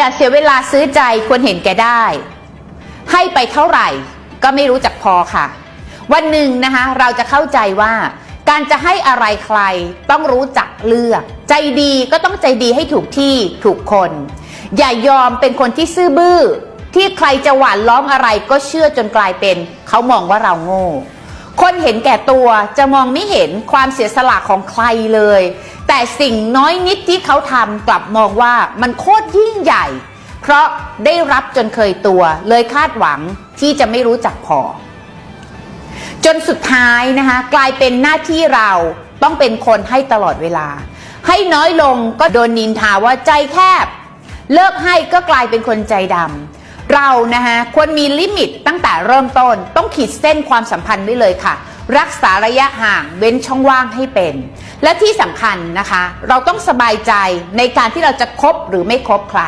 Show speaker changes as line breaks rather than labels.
อย่าเสียเวลาซื้อใจควรเห็นแก่ได้ ให้ไปเท่าไหร่ก็ไม่รู้จักพอค่ะ วันหนึ่งนะคะ เราจะเข้าใจว่า การจะให้อะไรใครต้องรู้จักเลือก ใจดีก็ต้องใจดีให้ถูกที่ถูกคน อย่ายอมเป็นคนที่ซื่อบื้อ ที่ใครจะหวานล้อมอะไรก็เชื่อจนกลายเป็น เขามองว่าเราโง่คนเห็นแก่ตัวจะมองไม่เห็นความเสียสละของใครเลย แต่สิ่งน้อยนิดที่เขาทำกลับมองว่ามันโคตรยิ่งใหญ่ เพราะได้รับจนเคยตัว เลยคาดหวังที่จะไม่รู้จักพอ จนสุดท้ายนะคะกลายเป็นหน้าที่เราต้องเป็นคนให้ตลอดเวลา ให้น้อยลงก็โดนนินทาว่าใจแคบ เลิกให้ก็กลายเป็นคนใจดำเรานะคะควรมีลิมิตตั้งแต่เริ่มต้น ต้องขีดเส้นความสัมพันธ์ไว้เลยค่ะ รักษาระยะห่างเว้นช่องว่างให้เป็น และที่สำคัญนะคะ เราต้องสบายใจในการที่เราจะคบหรือไม่คบใคร